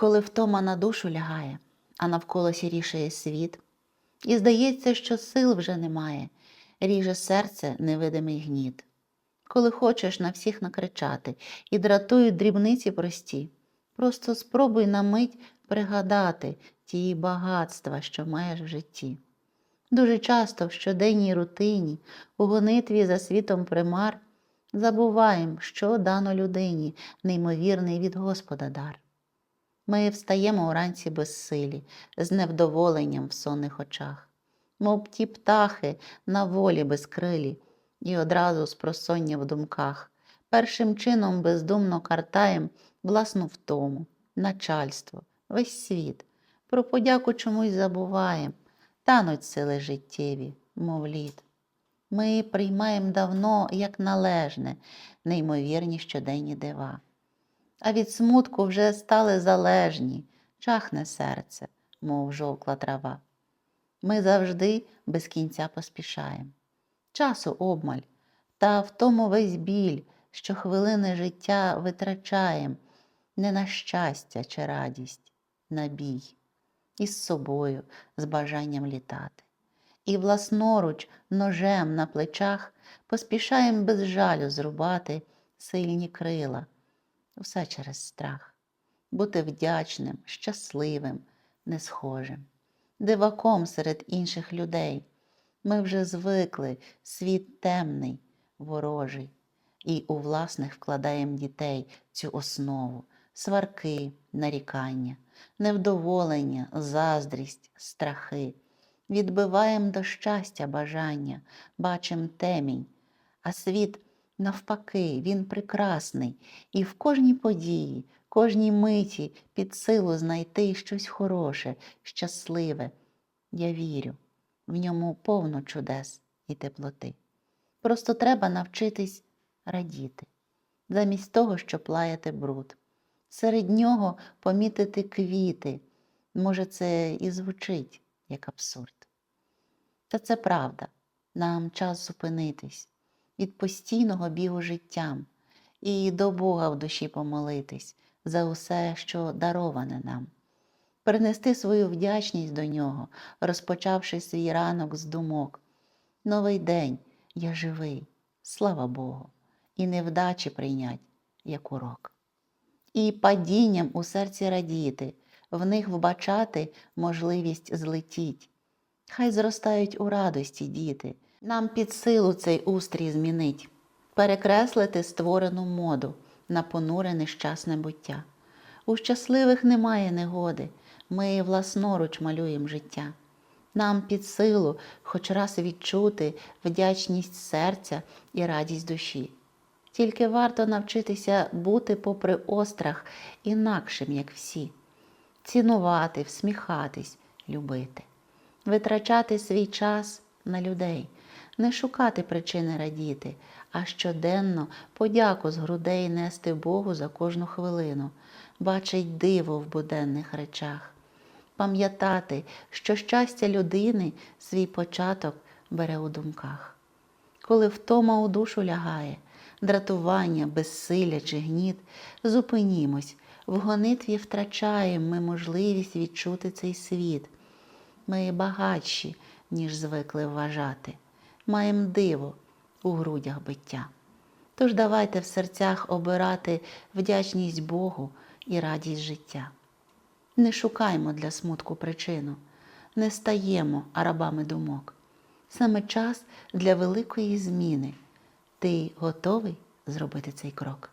коли втома на душу лягає, а навколо сірішає світ, і здається, що сил вже немає, ріже серце невидимий гніт. Коли хочеш на всіх накричати і дратують дрібниці прості, просто спробуй на мить пригадати ті багатства, що маєш в житті. Дуже часто в щоденній рутині, у гонитві за світом примар, забуваємо, що дано людині, неймовірний від Господа дар. Ми встаємо уранці безсилі, з невдоволенням в сонних очах, мов ті птахи на волі безкрилі, і одразу з просоння в думках, першим чином бездумно картаєм власну втому, начальство, весь світ. Про подяку чомусь забуваєм, тануть сили життєві, мов лід. Ми приймаємо давно, як належне, неймовірні щоденні дива. А від смутку вже стали залежні, чахне серце, мов жовкла трава. Ми завжди без кінця поспішаємо. Часу обмаль, та в тому весь біль, що хвилини життя витрачаєм не на щастя чи радість, на бій, із собою, з бажанням літати. І власноруч ножем на плечах поспішаєм без жалю зрубати сильні крила, все через страх, бути вдячним, щасливим, несхожим, диваком серед інших людей. Ми вже звикли, світ темний, ворожий, і у власних вкладаємо дітей цю основу, сварки, нарікання, невдоволення, заздрість, страхи. Відбиваємо до щастя бажання, бачим темінь, а світ навпаки, він прекрасний, і в кожній події, кожній миті під силу знайти щось хороше, щасливе. Я вірю, в ньому повно чудес і теплоти. Просто треба навчитись радіти, замість того, щоб лаяти бруд. Серед нього помітити квіти. Може, це і звучить як абсурд. Та це правда, нам час зупинитись від постійного бігу життям і до Бога в душі помолитись за усе, що дароване нам, перенести свою вдячність до нього, розпочавши свій ранок з думок. Новий день я живий, слава Богу, і невдачі прийнять як урок. І падінням у серці радіти, в них вбачати можливість злетіть. Хай зростають у радості діти, нам під силу цей устрій змінить, перекреслити створену моду на понуре нещасне буття. У щасливих немає негоди, ми власноруч малюємо життя. Нам під силу хоч раз відчути вдячність серця і радість душі. Тільки варто навчитися бути попри острах інакшим, як всі, цінувати, всміхатись, любити, витрачати свій час на людей, не шукати причини радіти, а щоденно подяку з грудей нести Богу за кожну хвилину, бачить диво в буденних речах, пам'ятати, що щастя людини свій початок бере у думках. Коли втома у душу лягає, дратування, безсилля чи гніт, зупинімось, в гонитві втрачаємо ми можливість відчути цей світ. Ми багатші, ніж звикли вважати, маємо диво у грудях биття. Тож давайте в серцях обирати вдячність Богу і радість життя. Не шукаймо для смутку причину, не стаємо рабами думок. Саме час для великої зміни. Ти готовий зробити цей крок?